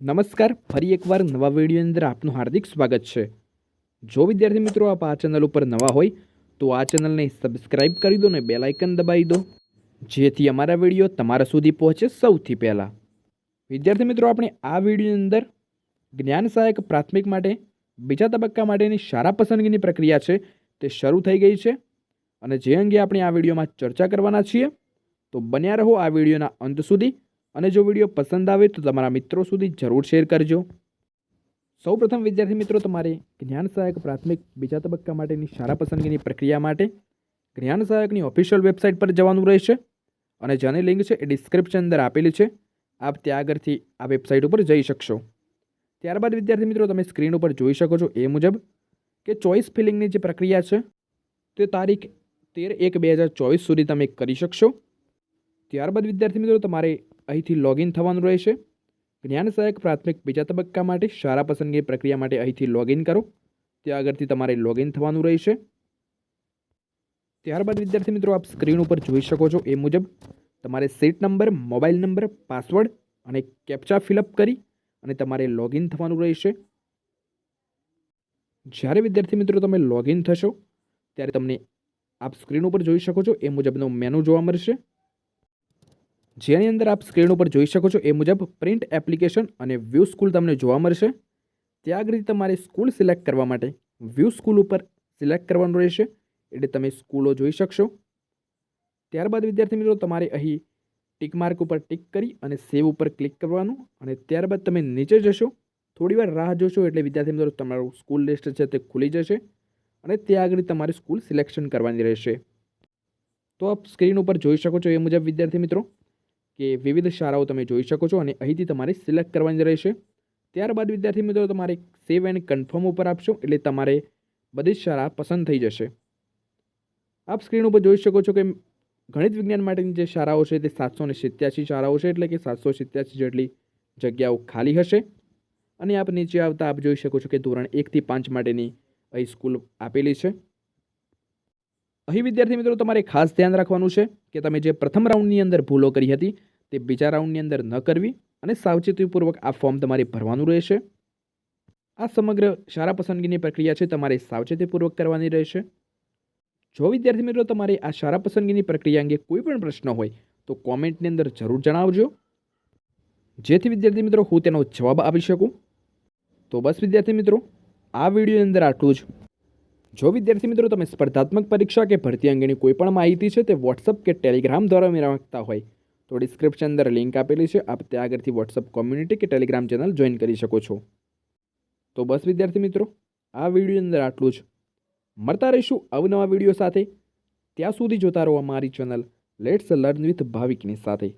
નમસ્કાર, ફરી એકવાર નવા વિડીયોની અંદર આપનું હાર્દિક સ્વાગત છે. જો વિદ્યાર્થી મિત્રો આપ આ ચેનલ ઉપર નવા હોય, તો આ ચેનલને સબસ્ક્રાઇબ કરી દો ને બેલ દબાવી દો. જેથી અમારા વીડિયો તમારા સુધી પહોંચે સૌથી પહેલાં. વિદ્યાર્થી મિત્રો, આપણે આ વિડીયોની અંદર જ્ઞાન સહાયક પ્રાથમિક માટે, બીજા તબક્કા માટેની શાળા પસંદગીની પ્રક્રિયા છે તે શરૂ થઈ ગઈ છે. અને જે અંગે આપણે આ વિડીયોમાં ચર્ચા કરવાના છીએ, તો બન્યા રહો આ વિડીયોના અંત સુધી. અને જો વીડિયો પસંદ આવે તો તમારા મિત્રો સુધી જરૂર શેર કરજો. સૌપ્રથમ વિદ્યાર્થી મિત્રો, તમારે જ્ઞાન સહાયક પ્રાથમિક બીજા તબક્કા માટેની શાળા પસંદગીની પ્રક્રિયા માટે જ્ઞાન સહાયકની ઓફિશિયલ વેબસાઇટ પર જવાનું રહેશે અને જેની લિંક છે એ ડિસ્ક્રિપ્શન અંદર આપેલી છે. આપ ત્યાં આગળથી આ વેબસાઇટ ઉપર જઈ શકશો. ત્યારબાદ વિદ્યાર્થી મિત્રો, તમે સ્ક્રીન ઉપર જોઈ શકો છો એ મુજબ કે ચોઇસ ફિલિંગની જે પ્રક્રિયા છે તે તારીખ તેર એક બે હજાર ચોવીસ સુધી તમે કરી શકશો. ત્યારબાદ વિદ્યાર્થી મિત્રો, તમારે અહીંથી લોગિન થવાનું રહેશે. જ્ઞાન સહાયક પ્રાથમિક બીજા તબક્કા માટે શાળા પસંદગી પ્રક્રિયા માટે અહીંથી લોગિન કરો. ત્યાં આગળથી તમારે લોગિન થવાનું રહેશે. ત્યારબાદ વિદ્યાર્થી મિત્રો, આપ સ્ક્રીન ઉપર જોઈ શકો છો એ મુજબ તમારે seat number mobile number password અને કેપ્ચા ફિલઅપ કરી અને તમારે લોગિન થવાનું રહેશે. જ્યારે વિદ્યાર્થી મિત્રો તમે લોગિન થશો, ત્યારે તમને આપ સ્ક્રીન ઉપર જોઈ શકો છો એ મુજબનો મેનુ જોવા મળશે. જેની અંદર આપ સ્ક્રીન ઉપર જોઈ શકો છો એ મુજબ પ્રિન્ટ એપ્લિકેશન અને વ્યૂ સ્કૂલ તમને જોવા મળશે. ત્યાં આગળ તમારે સ્કૂલ સિલેક્ટ કરવા માટે વ્યૂ સ્કૂલ ઉપર સિલેક્ટ કરવાનું રહેશે. એટલે તમે સ્કૂલો જોઈ શકશો. ત્યારબાદ વિદ્યાર્થી મિત્રો, તમારે અહીં ટિક માર્ક ઉપર ટિક કરી અને સેવ ઉપર ક્લિક કરવાનું અને ત્યારબાદ તમે નીચે જશો. થોડીવાર રાહ જોશો એટલે વિદ્યાર્થી મિત્રો, તમારું સ્કૂલ લિસ્ટ છે તે ખુલી જશે અને ત્યાં આગળ તમારે સ્કૂલ સિલેક્શન કરવાની રહેશે. તો આપ સ્ક્રીન ઉપર જોઈ શકો છો એ મુજબ વિદ્યાર્થી મિત્રો કે વિવિધ શાળાઓ તમે જોઈ શકો છો અને અહીંથી તમારે સિલેક્ટ કરવાની રહેશે. ત્યારબાદ વિદ્યાર્થી મિત્રો, તમારે સેવ એન્ડ કન્ફર્મ ઉપર આપશો, એટલે તમારે બધી જ શાળા પસંદ થઈ જશે. આપ સ્ક્રીન ઉપર જોઈ શકો છો કે ગણિત વિજ્ઞાન માટેની જે શાળાઓ છે તે સાતસો ને સિત્યાસી શાળાઓ છે, એટલે કે સાતસો સિત્યાસી જેટલી જગ્યાઓ ખાલી હશે. અને આપ નીચે આવતા આપ જોઈ શકો છો કે ધોરણ એકથી પાંચ માટેની અહીં સ્કૂલ આપેલી છે. અહીં વિદ્યાર્થી મિત્રો, તમારે ખાસ ધ્યાન રાખવાનું છે કે તમે જે પ્રથમ રાઉન્ડની અંદર ભૂલો કરી હતી, તે બીજા રાઉન્ડની અંદર ન કરવી અને સાવચેતીપૂર્વક આ ફોર્મ તમારે ભરવાનું રહેશે. આ સમગ્ર શાળા પસંદગીની પ્રક્રિયા છે, તમારે સાવચેતીપૂર્વક કરવાની રહેશે. જો વિદ્યાર્થી મિત્રો, તમારે આ શાળા પસંદગીની પ્રક્રિયા અંગે કોઈ પણ પ્રશ્ન હોય, તો કોમેન્ટની અંદર જરૂર જણાવજો. જેથી વિદ્યાર્થી મિત્રો, હું તેનો જવાબ આપી શકું. તો બસ વિદ્યાર્થી મિત્રો, આ વિડીયોની અંદર આટલું જ. જો વિદ્યાર્થી મિત્રો તમે સ્પર્ધાત્મક પરીક્ષા કે ભરતી અંગેની કોઈ પણ માહિતી છે તે વોટ્સઅપ કે ટેલિગ્રામ દ્વારા મેળવવા માંગતા હોય, તો ડિસ્ક્રિપ્શન અંદર લિંક આપેલી છે. આપ ત્યાં આગળથી વોટ્સઅપ કોમ્યુનિટી કે ટેલિગ્રામ ચેનલ જોઈન કરી શકો છો. તો બસ વિદ્યાર્થી મિત્રો, આ વિડીયોની અંદર આટલું જ. મળતા રહીશું અવનવા વીડિયો સાથે. ત્યાં સુધી જોતા રહો અમારી ચેનલ લેટ્સ લર્ન વિથ ભાવિકની સાથે.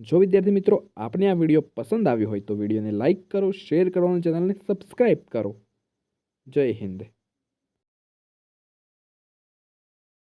જો વિદ્યાર્થી મિત્રો આપને આ વીડિયો પસંદ આવ્યો હોય તો વિડીયોને લાઇક કરો શેર કરો અને ચેનલને સબસ્ક્રાઈબ કરો. જય હિન્દ.